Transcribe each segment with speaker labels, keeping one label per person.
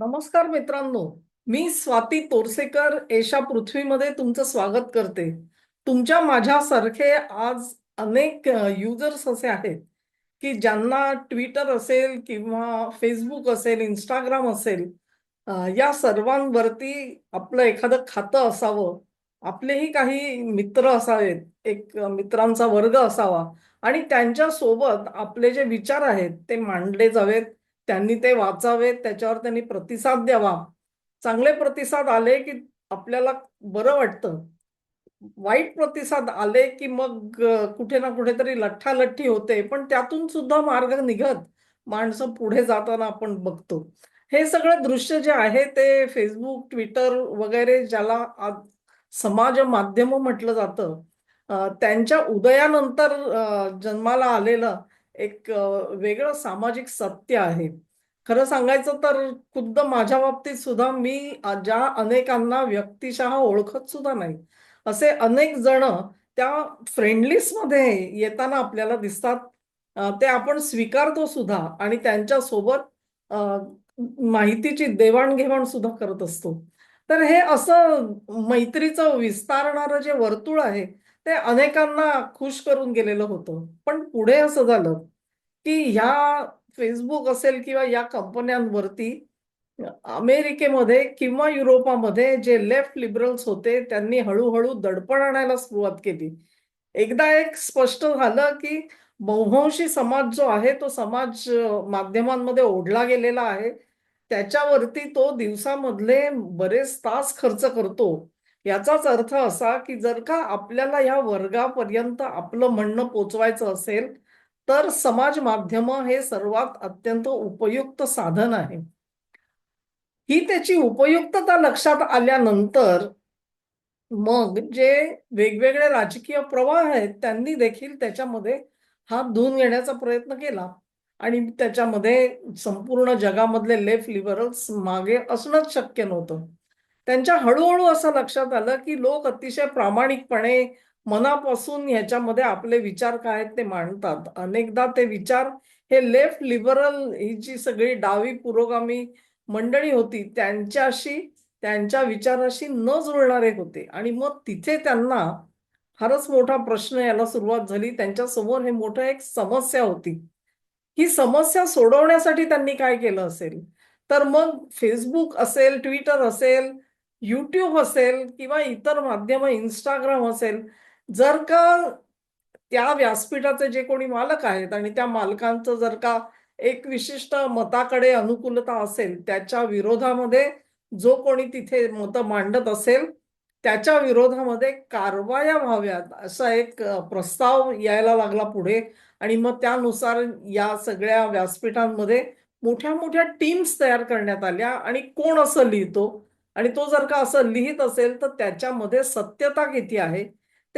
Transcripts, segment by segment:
Speaker 1: नमस्कार मित्रांनो मी स्वाती तोरसेकर एशा पृथ्वीमध्ये तुमचं स्वागत करते. तुमच्या माझ्यासारखे आज अनेक युजर्स असे आहेत की ज्यांना ट्विटर असेल किंवा फेसबुक असेल इंस्टाग्राम असेल या सर्वांवरती आपलं एखादं खातं असावं आपलेही काही मित्र असावेत एक मित्रांचा वर्ग असावा आणि त्यांच्यासोबत आपले जे विचार आहेत ते मांडले जावेत. त्यांनी ते वाचावेत त्याच्यावर त्यांनी प्रतिसाद द्यावा. चांगले प्रतिसाद आले की आपल्याला बरं वाटतं. वाईट प्रतिसाद आले की मग कुठे ना कुठेतरी लठ्ठालठ्ठी होते पण त्यातून सुद्धा मार्ग निघत. माणसं पुढे जाताना आपण बघतो. हे सगळं दृश्य जे आहे ते फेसबुक ट्विटर वगैरे ज्याला समाज माध्यम म्हटलं जातं त्यांच्या उदयानंतर जन्माला आलेलं एक वेगळं सामाजिक सत्य आहे. खरं सांगायचं तर खुद्द माझ्या बाबतीत सुद्धा मी ज्या अनेकांना व्यक्तिशः ओळखत सुद्धा नाही. असे अनेक जण त्या फ्रेंडमध्ये येताना आपल्याला दिसतात. ते आपण स्वीकारतो सुद्धा आणि त्यांच्यासोबत माहितीची देवाणघेवाण सुद्धा करत असतो. तर हे असं मैत्रीचं विस्तारणारं जे वर्तुळ आहे ते अनेकांना खुश करून गेलेलं होतं. पण पुढे असं झालं की ह्या फेसबुक असेल किंवा या कंपन्यांवरती अमेरिकेमध्ये किंवा युरोपामध्ये जे लेफ्ट लिबरल्स होते त्यांनी हळूहळू दडपण आणायला सुरुवात केली. एकदा एक स्पष्ट झालं की बहुवंशी समाज जो आहे तो समाज माध्यमांमध्ये ओढला गेलेला आहे. त्याच्यावरती तो दिवसामधले बरेच तास खर्च करतो. याचाच अर्थ असा की जर का आपल्याला या वर्गापर्यंत आपलं म्हणणं पोचवायचं असेल तर समाज माध्यम हे सर्वात अत्यंत उपयुक्त साधन आहे. ही त्याची उपयुक्तता लक्षात आल्यानंतर मग जे वेगवेगळे राजकीय प्रवाह आहेत त्यांनी देखील त्याच्यामध्ये हात धुवून घेण्याचा प्रयत्न केला. आणि त्याच्यामध्ये संपूर्ण जगामधले लेफ्ट लिबरल्स मागे असणंच शक्य नव्हतं. त्यांच्या हळूहळू असं लक्षात आलं की लोक अतिशय प्रामाणिकपणे मनापासून ह्याच्यामध्ये आपले विचार काय आहेत ते मांडतात. अनेकदा ते विचार हे लेफ्ट लिबरल ही जी सगळी डावी पुरोगामी मंडळी होती त्यांच्याशी त्यांच्या विचाराशी न जुळणारे होते. आणि मग तिथे त्यांना फारच मोठा प्रश्न याला सुरुवात झाली. त्यांच्यासमोर हे मोठं एक समस्या होती. ही समस्या सोडवण्यासाठी त्यांनी काय केलं असेल? तर मग फेसबुक असेल ट्विटर असेल युट्यूब असेल किंवा इतर माध्यम इंस्टाग्राम असेल जर का त्या व्यासपीठाचे जे कोणी मालक आहेत आणि त्या मालकांचं जर का एक विशिष्ट मताकडे अनुकूलता असेल त्याच्या विरोधामध्ये जो कोणी तिथे मतं मांडत असेल त्याच्या विरोधामध्ये कारवाया व्हाव्यात असा एक प्रस्ताव यायला लागला पुढे. आणि मग त्यानुसार या सगळ्या व्यासपीठांमध्ये मोठ्या मोठ्या टीम्स तयार करण्यात आल्या आणि कोण असं लिहितो? आणि तो जर का असं लिहित असेल तर त्याच्यामध्ये सत्यता किती आहे?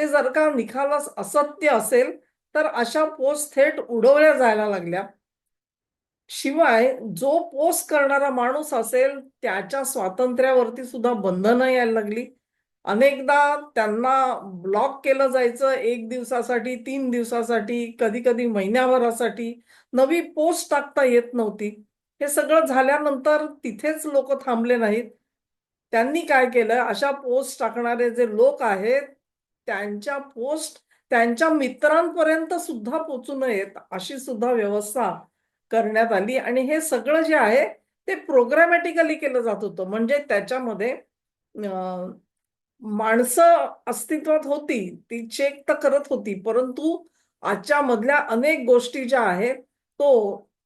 Speaker 1: ते जर का निकालास असत्य असेल तर अशा पोस्ट थेट उडवल्या जायला लागल्या. शिवाय जो पोस्ट करणारा माणूस असेल त्याच्या स्वातंत्र्यावरती सुद्धा बंधनं यायला लागली. अनेकदा त्यांना ब्लॉक केलं जायचं एक दिवसासाठी तीन दिवसासाठी कधी कधी महिन्याभरासाठी. नवी पोस्ट टाकता येत नव्हती. हे सगळं झाल्यानंतर तिथेच लोक थांबले नाहीत. त्यांनी काय केलं? अशा पोस्ट टाकणारे जे लोक आहेत त्यांच्या पोस्ट त्यांच्या मित्रांपर्यंत सुद्धा पोचू नयेत अशी सुद्धा व्यवस्था करण्यात आली. आणि हे सगळं जे आहे ते प्रोग्रामॅटिकली केलं जात होतं. म्हणजे त्याच्यामध्ये माणसं अस्तित्वात होती ती चेक तर करत होती परंतु आजच्या मधल्या अनेक गोष्टी ज्या आहेत तो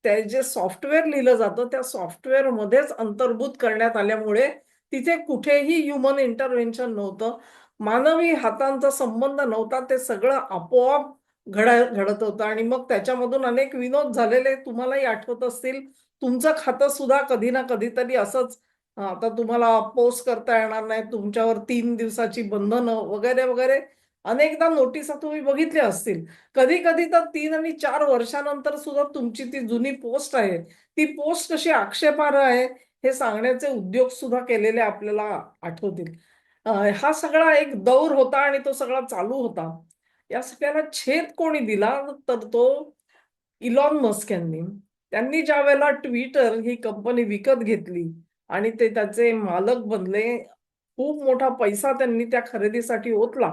Speaker 1: ते जे सॉफ्टवेअर लिहिलं जातं त्या सॉफ्टवेअर मध्येच अंतर्भूत करण्यात आल्यामुळे तिथे कुठेही ह्युमन इंटरव्हेन्शन नव्हतं. मानवी हातांचा संबंध नव्हता ते सगळं आपोआप घडा घडत होतं. आणि मग त्याच्यामधून अनेक विनोद झालेले तुम्हालाही आठवत असतील. तुमचं खातं सुद्धा कधी ना कधीतरी असंच आता तुम्हाला पोस्ट करता येणार नाही तुमच्यावर तीन दिवसाची बंधनं वगैरे वगैरे. अनेकदा नोटिसा तुम्ही बघितल्या असतील. कधी कधी तर तीन आणि चार वर्षानंतर सुद्धा तुमची ती जुनी पोस्ट आहे. ती पोस्ट कशी आक्षेपार्ह आहे हे सांगण्याचे उद्योग सुद्धा केलेले आपल्याला आठवतील. हा सगळा एक दौर होता आणि तो सगळा चालू होता. या सगळ्याला छेद कोणी दिला तर तो इलॉन मस्क यांनी. त्यांनी ज्या वेळेला ट्विटर ही कंपनी विकत घेतली आणि ते त्याचे मालक बनले खूप मोठा पैसा त्यांनी त्या खरेदीसाठी ओतला.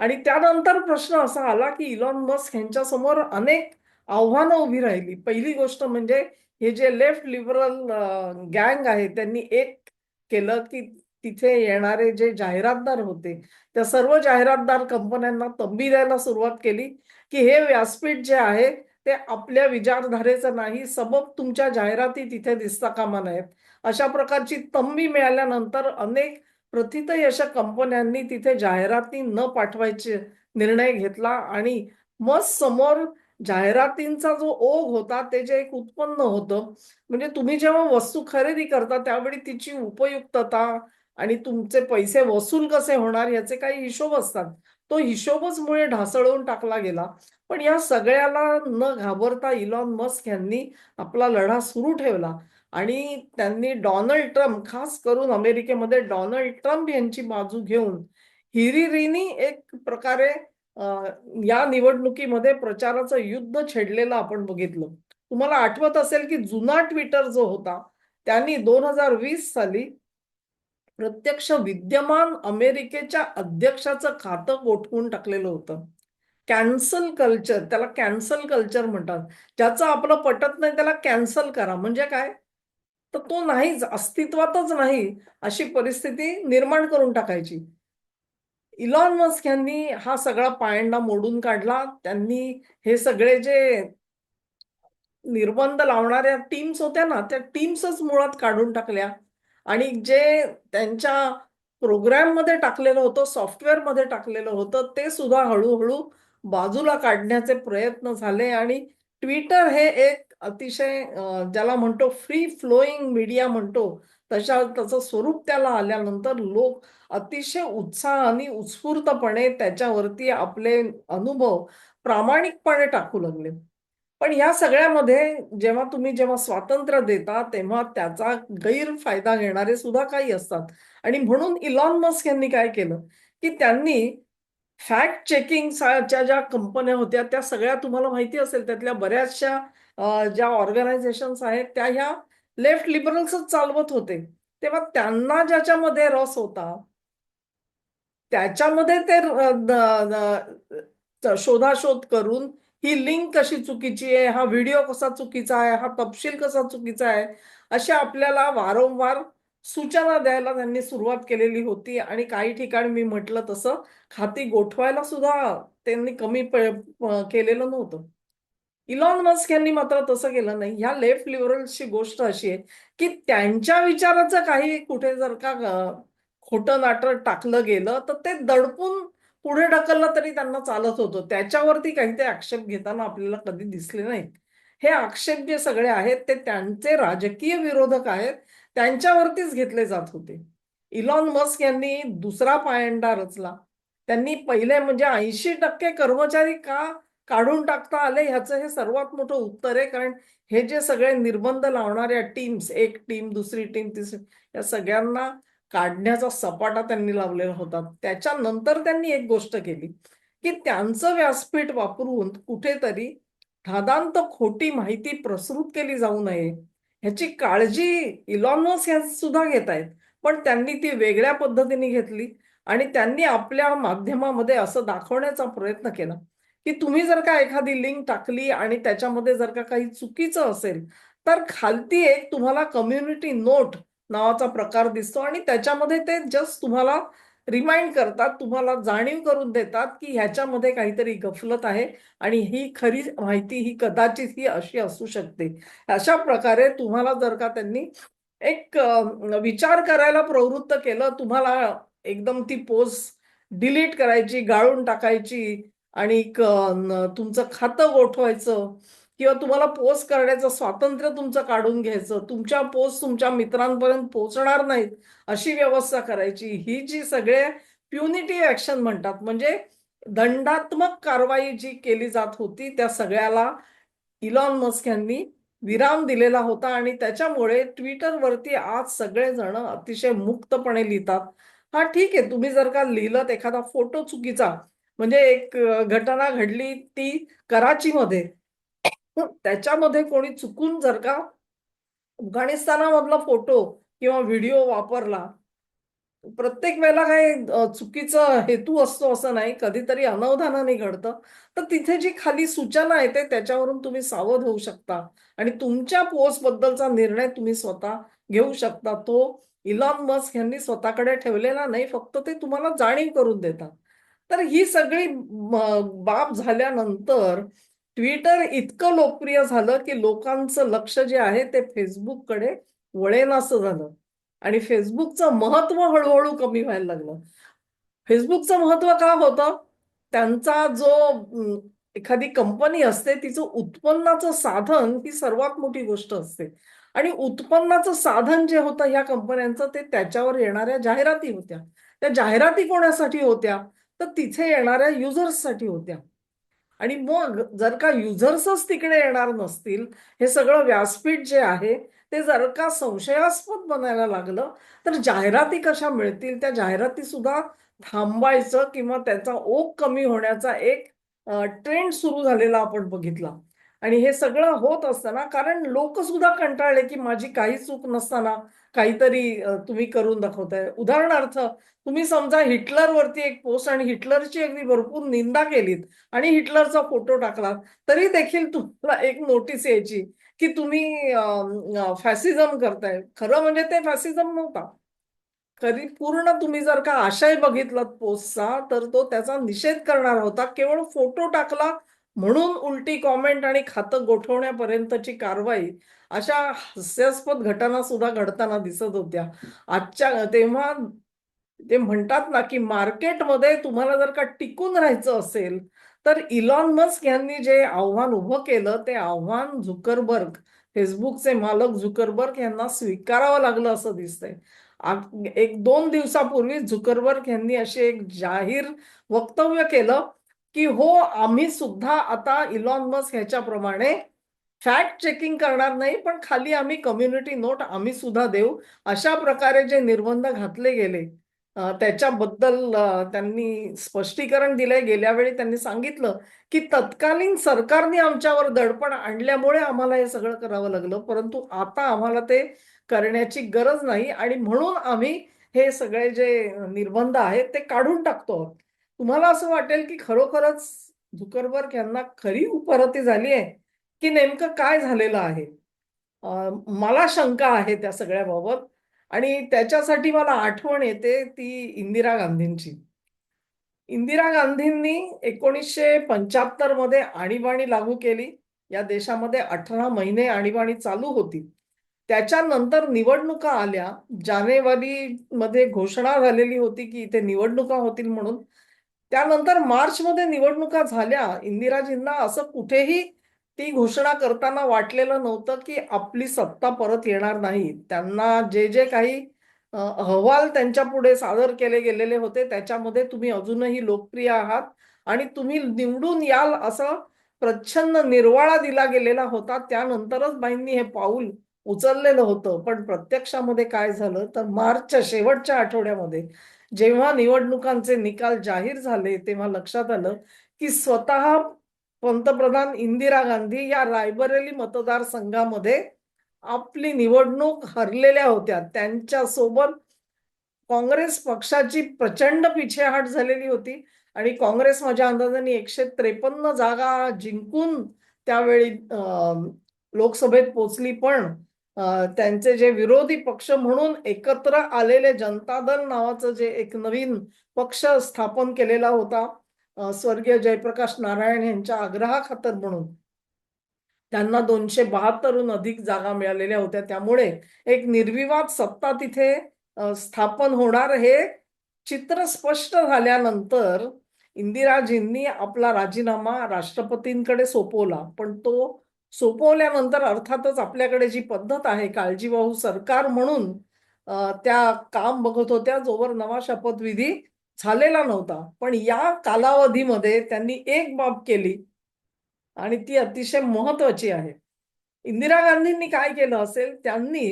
Speaker 1: आणि त्यानंतर प्रश्न असा आला की इलॉन मस्क यांच्या समोर अनेक आव्हानं उभी राहिली. पहिली गोष्ट म्हणजे हे जे लेफ्ट लिबरल गँग आहे त्यांनी एक केलं की तिथे येणारे जे जाहिरातदार होते त्या सर्व जाहिरातदार कंपन्यांना तंबी द्यायला सुरुवात केली की हे व्यासपीठ जे आहे ते आपल्या विचारधारेचं नाही सबब तुमच्या जाहिराती तिथे दिसता कामा नयेत. अशा प्रकारची तंबी मिळाल्यानंतर अनेक प्रथितयश कंपन्यांनी तिथे जाहिराती न पाठवायचे निर्णय घेतला आणि मग समोर जाहिरातींचा जो ओघ होता ते जे एक उत्पन्न होतं म्हणजे तुम्ही जेव्हा वस्तू खरेदी करता त्यावेळी तिची उपयुक्तता आणि तुमचे पैसे वसूल कसे होणार याचे काही हिशोब असतात. तो हिशोबच मुळे ढासळवून टाकला गेला. पण या सगळ्याला न घाबरता इलॉन मस्क यांनी आपला लढा सुरू ठेवला. आणि त्यांनी डॉनल्ड ट्रम्प खास करून अमेरिकेमध्ये डॉनल्ड ट्रम्प यांची बाजू घेऊन हिरिरीनी एक प्रकारे या निवडणुकीमध्ये प्रचाराचं युद्ध छेडलेलं आपण बघितलं. तुम्हाला आठवत असेल की जुना ट्विटर जो होता त्यांनी दोन हजार वीस साली प्रत्यक्ष विद्यमान अमेरिकेच्या अध्यक्षाचं खातं गोठवून टाकलेलं होतं. कॅन्सल कल्चर त्याला कॅन्सल कल्चर म्हणतात. ज्याचं आपलं पटत नाही त्याला कॅन्सल करा. म्हणजे काय? तर तो नाहीच अस्तित्वातच नाही अशी परिस्थिती निर्माण करून टाकायची. इलॉन मस्क यांनी हा सगळा पायंडा मोडून काढला. त्यांनी हे सगळे जे निर्बंध लावणाऱ्या टीम्स होत्या ना त्या टीम्सच मुळात काढून टाकल्या. आणि जे त्यांच्या प्रोग्राममध्ये टाकलेलं होतं सॉफ्टवेअरमध्ये टाकलेलं होतं ते सुद्धा हळूहळू बाजूला काढण्याचे प्रयत्न झाले. आणि ट्विटर हे एक अतिशय ज्याला म्हणतो फ्री फ्लोईंग मीडिया म्हणतो तशा त्याचं स्वरूप त्याला आल्यानंतर लोक अतिशय उत्साह आणि उत्स्फूर्तपणे त्याच्यावरती आपले अनुभव प्रामाणिकपणे टाकू लागले. पण या सगळ्यामध्ये जेव्हा तुम्ही जेव्हा स्वातंत्र्य देता तेव्हा त्याचा गैरफायदा घेणारे सुद्धा काही असतात. आणि म्हणून इलॉन मस्क यांनी काय केलं? की त्यांनी फॅक्ट चेकिंगच्या ज्या कंपन्या होत्या त्या सगळ्या तुम्हाला माहिती असेल त्यातल्या बऱ्याचशा ज्या ऑर्गनायझेशन्स आहेत त्या ह्या लेफ्ट लिबरल्सच चालवत होते. तेव्हा त्यांना ज्याच्यामध्ये रस होता त्याच्यामध्ये ते शोधाशोध करून ही लिंक कशी चुकीची आहे? हा व्हिडिओ कसा चुकीचा आहे? हा तपशील कसा चुकीचा आहे? अशा आपल्याला वारंवार सूचना द्यायला त्यांनी सुरुवात केलेली होती आणि काही ठिकाणी मी म्हटलं तसं खाती गोठवायला सुद्धा त्यांनी कमी केलेलं नव्हतं. इलॉन मस्क यांनी मात्र तसं केलं नाही. ह्या लेफ्ट लिबरलची गोष्ट अशी आहे की त्यांच्या विचाराचं काही कुठे जर का खोटं नाटक टाकलं गेलं तर ते दडपून पुढे ढकलला तरी त्यांना चालत होतं. त्याच्यावरती काही ते आक्षेप घेताना आपल्याला कधी दिसले नाहीत. हे आक्षेप जे सगळे आहेत ते त्यांचे राजकीय विरोधक आहेत त्यांच्यावरतीच घेतले जात होते. इलॉन मस्क यांनी दुसरा पायंडा रचला. त्यांनी पहिले म्हणजे ऐंशी टक्के कर्मचारी का काढून टाकता आले ह्याचं हे सर्वात मोठं उत्तर आहे. कारण हे जे सगळे निर्बंध लावणाऱ्या टीम्स एक टीम दुसरी टीम तिसरी या सगळ्यांना काढण्याचा सपाटा त्यांनी लावलेला होता. त्याच्यानंतर त्यांनी एक गोष्ट केली की त्यांचं व्यासपीठ वापरून कुठेतरी धादांत खोटी माहिती प्रसृत केली जाऊ नये ह्याची काळजी इलॉनॉस ह्या सुद्धा घेत आहेत. पण त्यांनी ती वेगळ्या पद्धतीने घेतली आणि त्यांनी आपल्या माध्यमामध्ये असं दाखवण्याचा प्रयत्न केला की तुम्ही जर का एखादी लिंक टाकली आणि त्याच्यामध्ये जर का काही चुकीचं असेल तर खालती एक तुम्हाला कम्युनिटी नोट नावाचा प्रकार दिसतो आणि त्याच्यामध्ये ते जस्ट तुम्हाला रिमाइंड करतात तुम्हाला जाणीव करून देतात की ह्याच्यामध्ये काहीतरी गफलत आहे आणि ही खरी माहिती ही कदाचित ही अशी असू शकते. अशा प्रकारे तुम्हाला जर का त्यांनी एक विचार करायला प्रवृत्त केलं तुम्हाला एकदम ती पोस्ट डिलीट करायची गाळून टाकायची आणि तुमचं खातं गोठवायचं किंवा तुम्हाला पोस्ट करण्याचं स्वातंत्र्य तुमचं काढून घ्यायचं तुमच्या पोस्ट तुमच्या मित्रांपर्यंत पोहोचणार नाहीत अशी व्यवस्था करायची. ही जी सगळे प्युनिटी ऍक्शन म्हणतात म्हणजे दंडात्मक कारवाई जी केली जात होती त्या सगळ्याला इलॉन मस्क यांनी विराम दिलेला होता आणि त्याच्यामुळे ट्विटरवरती आज सगळेजण अतिशय मुक्तपणे लिहितात. हा ठीक आहे तुम्ही जर का लिहिलं एखादा फोटो चुकीचा म्हणजे एक घटना घडली ती कराचीमध्ये त्याच्यामध्ये कोणी चुकून जर का अफगाणिस्तानामधला फोटो किंवा व्हिडिओ वापरला प्रत्येक वेळेला काही चुकीचा हेतू असतो असं नाही कधीतरी अनवधानाने घडतं. तर तिथे जी खाली सूचना येते त्याच्यावरून तुम्ही सावध होऊ शकता. आणि तुमच्या पोस्ट बद्दलचा निर्णय तुम्ही स्वतः घेऊ शकता. तो इलॉन मस्क यांनी स्वतःकडे ठेवलेला नाही फक्त ते तुम्हाला जाणीव करून देतात. तर ही सगळी बाब झाल्यानंतर ट्विटर इतकं लोकप्रिय झालं की लोकांचं लक्ष जे आहे ते फेसबुककडे वळेनासं झालं. आणि फेसबुकचं महत्त्व हळूहळू कमी व्हायला लागलं. फेसबुकचं महत्त्व का होतं? त्यांचा जो एखादी कंपनी असते तिचं उत्पन्नाचं साधन ही सर्वात मोठी गोष्ट असते. आणि उत्पन्नाचं साधन जे होतं ह्या कंपन्यांचं ते त्याच्यावर येणाऱ्या जाहिराती होत्या. त्या जाहिराती कोणासाठी होत्या? तर तिथे येणाऱ्या युजर्ससाठी होत्या. आणि मग जर का युजर्सच तिकडे येणार नसतील हे सगळं व्यासपीठ जे आहे ते जर का संशयास्पद बनायला लागलं तर जाहिराती कशा मिळतील? त्या जाहिराती सुद्धा थांबायचं किंवा त्याचा ओघ कमी होण्याचा एक ट्रेंड सुरू झालेला आपण बघितला. आणि हे सगळं होत असताना कारण लोक सुद्धा कंटाळले की माझी काही चूक नसताना काहीतरी तुम्ही करून दाखवताय. उदाहरणार्थ तुम्ही समजा हिटलरवरती एक पोस्ट आणि हिटलरची अगदी भरपूर निंदा केलीत आणि हिटलरचा फोटो टाकला तरी देखील तुम्हाला एक नोटीस यायची की तुम्ही फॅसिझम करताय. खरं म्हणजे ते फॅसिझम नव्हता. खरी पूर्ण तुम्ही जर का आशय बघितलात पोस्टचा तर तो त्याचा निषेध करणार होता. केवळ फोटो टाकला म्हणून उलटी कॉमेंट आणि खातं गोठवण्यापर्यंतची कारवाई अशा हास्यास्पद घटना सुद्धा घडताना दिसत होत्या. आजच्या तेव्हा ते म्हणतात ना की मार्केटमध्ये तुम्हाला जर का टिकून राहायचं असेल तर इलॉन मस्क यांनी जे आव्हान उभं केलं ते आव्हान झुकरबर्ग फेसबुकचे मालक झुकरबर्ग यांना स्वीकारावं लागलं असं दिसतंय. एक दोन दिवसापूर्वी झुकरबर्ग यांनी अशी एक जाहीर वक्तव्य केलं की हो आम्ही सुद्धा आता इलॉन मस्क ह्याच्याप्रमाणे फॅक्ट चेकिंग करणार नाही पण खाली आम्ही कम्युनिटी नोट आम्ही सुद्धा देऊ अशा प्रकारे जे निर्बंध घातले गेले त्याच्याबद्दल त्यांनी स्पष्टीकरण दिलंय गेल्या वेळी त्यांनी सांगितलं की तत्कालीन सरकारने आमच्यावर दडपण आणल्यामुळे आम्हाला हे सगळं करावं लागलं परंतु आता आम्हाला ते करण्याची गरज नाही आणि म्हणून आम्ही हे सगळे जे निर्बंध आहेत ते काढून टाकतो आहोत. तुम्हाला असं वाटेल की खरोखरच झुकरबर्ग यांना खरी उपरती झाली आहे की नेमकं काय झालेलं आहे? मला शंका आहे त्या सगळ्याबाबत. आणि त्याच्यासाठी मला आठवण येते ती इंदिरा गांधींची. इंदिरा गांधींनी एकोणीसशे पंच्याहत्तरमध्ये आणीबाणी लागू केली. या देशामध्ये अठरा महिने आणीबाणी चालू होती. त्याच्यानंतर निवडणुका आल्या. जानेवारी मध्ये घोषणा झालेली होती की इथे निवडणुका होतील म्हणून. त्यानंतर मार्च मध्ये निवडणुका झाल्या. इंदिराजींना असं कुठेही ती घोषणा करताना वाटलेलं नव्हतं की आपली सत्ता परत येणार नाही. त्यांना जे जे काही अहवाल त्यांच्या पुढे सादर केले गेलेले होते त्याच्यामध्ये तुम्ही अजूनही लोकप्रिय आहात आणि तुम्ही निवडून याल असं प्रच्छन्न निर्वाळा दिला गेलेला होता. त्यानंतरच बाईंनी हे पाऊल उचललेलं होतं. पण प्रत्यक्षामध्ये काय झालं? तर मार्चच्या शेवटच्या आठवड्यामध्ये जेव्हा निवडणुकांचे निकाल जाहीर झाले तेव्हा लक्षात आलं की स्वतः पंतप्रधान इंदिरा गांधी या रायबरेली मतदारसंघामध्ये आपली निवडणूक हरलेल्या होत्या. त्यांच्यासोबत काँग्रेस पक्षाची प्रचंड पिछेहाट झालेली होती आणि काँग्रेस माझ्या अंदाजाने एकशे त्रेपन्न जागा जिंकून त्यावेळी लोकसभेत पोचली. पण त्यांचे जे विरोधी पक्ष म्हणून एकत्र आलेले जनता दल नावाचं जे एक नवीन पक्ष स्थापन केलेला होता स्वर्गीय जयप्रकाश नारायण यांच्या आग्रहाखातर म्हणून. त्यांना दोनशे बहात्तरहून अधिक जागा मिळालेल्या होत्या. त्यामुळे एक निर्विवाद सत्ता तिथे स्थापन होणार हे चित्र स्पष्ट झाल्यानंतर इंदिराजींनी आपला राजीनामा राष्ट्रपतींकडे सोपवला. पण तो सोपवल्यानंतर अर्थातच आपल्याकडे जी पद्धत आहे काळजीवाहू सरकार म्हणून त्या काम बघत होत्या जोवर नवा शपथविधी झालेला नव्हता. पण या कालावधीमध्ये त्यांनी एक बाब केली आणि ती अतिशय महत्वाची आहे. इंदिरा गांधींनी काय केलं असेल त्यांनी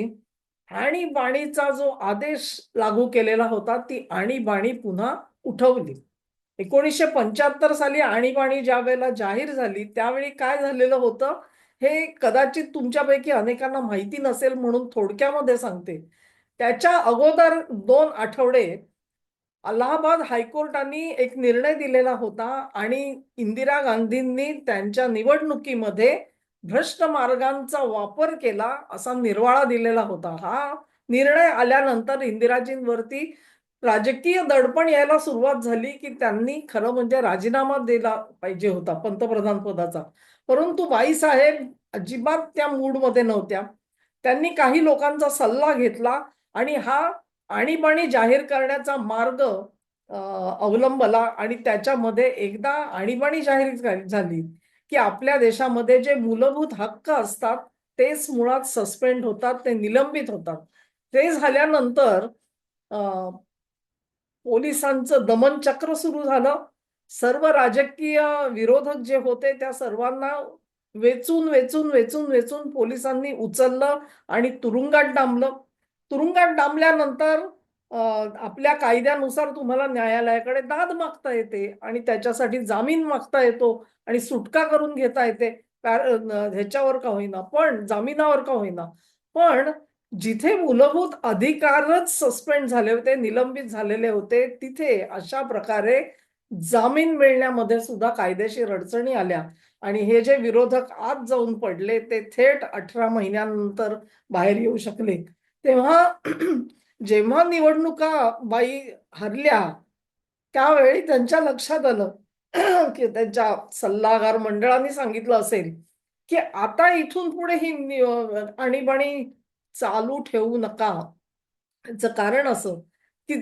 Speaker 1: आणीबाणीचा जो आदेश लागू केलेला होता ती आणीबाणी पुन्हा उठवली. एकोणीसशे पंच्याहत्तर साली आणीबाणी ज्या वेळेला जाहीर झाली त्यावेळी काय झालेलं होतं? हे कदाचित तुमच्यापैकी अनेकांना माहिती नसेल म्हणून थोडक्यामध्ये सांगते. त्याच्या अगोदर दोन आठवडे अलाहाबाद हायकोर्टाने एक निर्णय दिलेला होता आणि इंदिरा गांधींनी त्यांच्या निवडणुकीमध्ये भ्रष्ट मार्गांचा वापर केला असा निर्वाळा दिलेला होता. हा निर्णय आल्यानंतर इंदिराजींवरती राजकीय दडपण यायला सुरुवात झाली की त्यांनी खरं म्हणजे राजीनामा दिला पाहिजे होता पंतप्रधान पदाचा परंतु बाईसाहेब अजिबात त्या मूडमध्ये नव्हत्या. त्यांनी काही लोकांचा सल्ला घेतला आणि हा आणीबाणी जाहीर करण्याचा मार्ग अवलंबला आणि त्याच्यामध्ये एकदा आणीबाणी जाहीर झाली की आपल्या देशामध्ये जे मूलभूत हक्क असतात तेच मुळात सस्पेंड होतात ते निलंबित होतात. ते झाल्यानंतर अं, पोलिसांचं दमनचक्र सुरू झालं. सर्व राजकीय विरोधक जे होते त्या सर्वांना वेचून वेचून वेचून वेचून पोलिसांनी उचललं आणि तुरुंगात डांबलं. तुरुंगात डांबल्यानंतर आपल्या कायद्यानुसार तुम्हाला न्यायालयाकडे दाद मागता येते आणि त्याच्यासाठी जामीन मागता येतो आणि सुटका करून घेता येते. ह्याच्यावर का होईना पण जामिनावर का होईना. पण जिथे मूलभूत अधिकारच सस्पेंड झाले होते निलंबित झालेले होते तिथे अशा प्रकारे जामीन मिळण्यामध्ये सुद्धा कायदेशीर अडचणी आल्या. आणि हे जे विरोधक आत जाऊन पडले ते थेट अठरा महिन्यानंतर बाहेर येऊ शकले. तेव्हा जेव्हा निवडणुका बाई हरल्या त्यावेळी त्यांच्या लक्षात आलं की त्यांच्या सल्लागार मंडळाने सांगितलं असेल की आता इथून पुढे ही आणीबाणी चालू ठेवू नका. याचं कारण असं की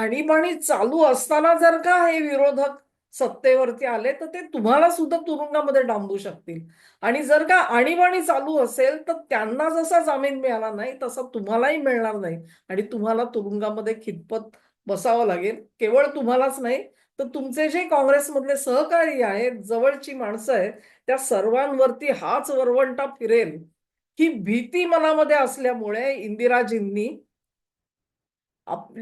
Speaker 1: आणीबाणी चालू असताना जर का हे विरोधक सत्तेवरती आले तर ते तुम्हाला सुद्धा तुरुंगामध्ये डांबू शकतील. आणि जर का आणीबाणी चालू असेल तर त्यांना जसा जामीन मिळाला नाही तसा तुम्हालाही मिळणार नाही. आणि तुम्हाला तुरुंगामध्ये खितपत बसावं लागेल. केवळ तुम्हालाच नाही तर तुमचे जे काँग्रेसमधले सहकारी आहेत जवळची माणसं आहेत त्या सर्वांवरती हाच वरवंटा फिरेल. ही भीती मनामध्ये असल्यामुळे इंदिराजींनी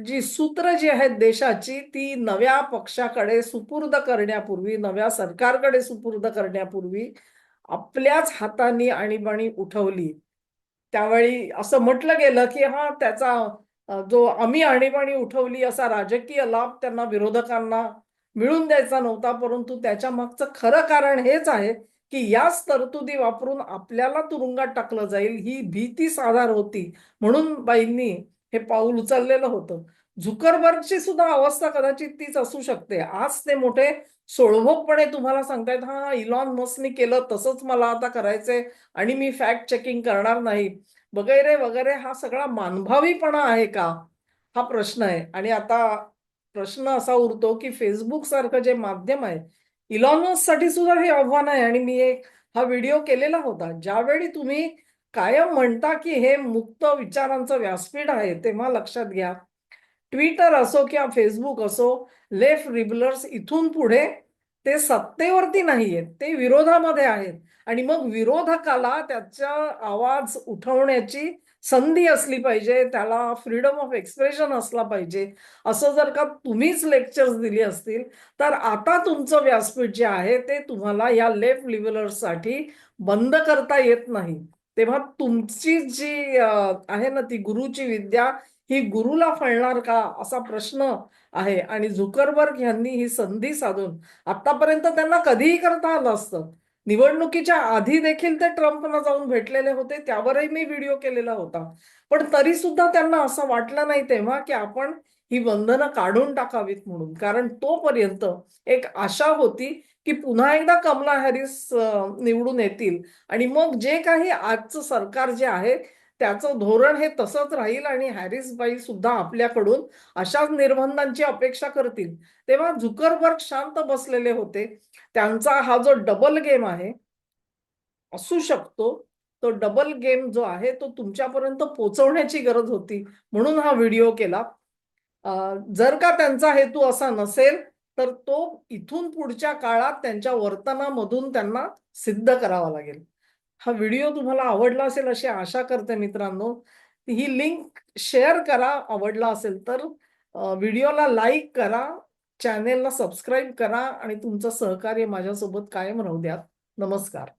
Speaker 1: जी सूत्र जी आहेत देशाची ती नव्या पक्षाकडे सुपूर्द करण्यापूर्वी नव्या सरकारकडे सुपूर्द करण्यापूर्वी आपल्याच हाताने आणीबाणी उठवली. त्यावेळी असं म्हटलं गेलं की हा त्याचा जो आम्ही आणीबाणी उठवली असा राजकीय लाभ त्यांना विरोधकांना मिळून द्यायचा नव्हता परंतु त्याच्या मागचं खरं कारण हेच आहे की याच तरतुदी वापरून आपल्याला तुरुंगात टाकलं जाईल ही भीती साधार होती. म्हणून बाईंनी हे पाऊल उचललेलं होतं. झुकरबर्गची सुद्धा अवस्था कदाचित तीच असू शकते. आज ते मोठे सोळभोगपणे तुम्हाला सांगतायत हा इलॉन मस्कनी केलं तसंच मला आता करायचंय आणि मी फॅक्ट चेकिंग करणार नाही. वगैरे वगैरे हा सगळा मानभावीपणा आहे का? हा प्रश्न आहे. आणि आता प्रश्न असा उरतो की फेसबुक सारखं जे माध्यम आहे इलॉनसाठी सुद्धा हे आव्हान आहे. आणि मी एक हा व्हिडिओ केलेला होता. ज्यावेळी तुम्ही कायम म्हणता की हे मुक्त विचारांचं व्यासपीठ आहे तेव्हा लक्षात घ्या. ट्विटर असो किंवा फेसबुक असो लेफ्ट रिबलर्स इथून पुढे ते सत्तेवरती नाहीयेत ते विरोधामध्ये आहेत. आणि मग विरोधकाला त्याचा आवाज उठवण्याची संधी असली पाहिजे त्याला फ्रीडम ऑफ एक्सप्रेशन असला पाहिजे. असं जर का तुम्हीच लेक्चर्स दिली असतील तर आता तुमचं व्यासपीठ जे आहे ते तुम्हाला या लेफ्ट लिव्हलर्ससाठी बंद करता येत नाही. तेव्हा तुमची जी आहे ना ती गुरुची विद्या ही गुरुला फळणार का असा प्रश्न आहे. आणि झुकरबर्ग यांनी ही संधी साधून आतापर्यंत त्यांना कधीही करता आलं असतं. निवडणुकीच्या आधी देखील ते ट्रम्पना जाऊन भेटलेले होते त्यावरही मी व्हिडिओ केलेला होता. पण तरी सुद्धा त्यांना असं वाटलं नाही तेव्हा की आपण ही बंधनं काढून टाकावीत म्हणून. कारण तोपर्यंत एक आशा होती की पुन्हा एकदा कमला हॅरिस निवडून येतील. आणि मग जे काही आजचं सरकार जे आहे त्याचं धोरण हे तसंच राहील आणि हॅरिस बाई सुद्धा आपल्याकडून अशाच निर्बंधांची अपेक्षा करतील. तेव्हा झुकरबर्ग शांत बसलेले होते. त्यांचा हा जो डबल गेम आहे असू शकतो. तो डबल गेम जो आहे तो तुमच्यापर्यंत पोहोचवण्याची गरज होती. म्हणून हा व्हिडिओ केला. जर का त्यांचा हेतू असा नसेल तर तो इथून पुढच्या काळात त्यांच्या वर्तनामधून त्यांना सिद्ध करावा लागेल. हा व्हिडिओ तुम्हाला आवडला असेल अशी आशा करते मित्रांनो. ही लिंक शेअर करा आवडला असेल तर व्हिडिओला लाईक करा चॅनेलला सबस्क्राईब करा आणि तुमचं सहकार्य माझ्यासोबत कायम राहू द्या. नमस्कार.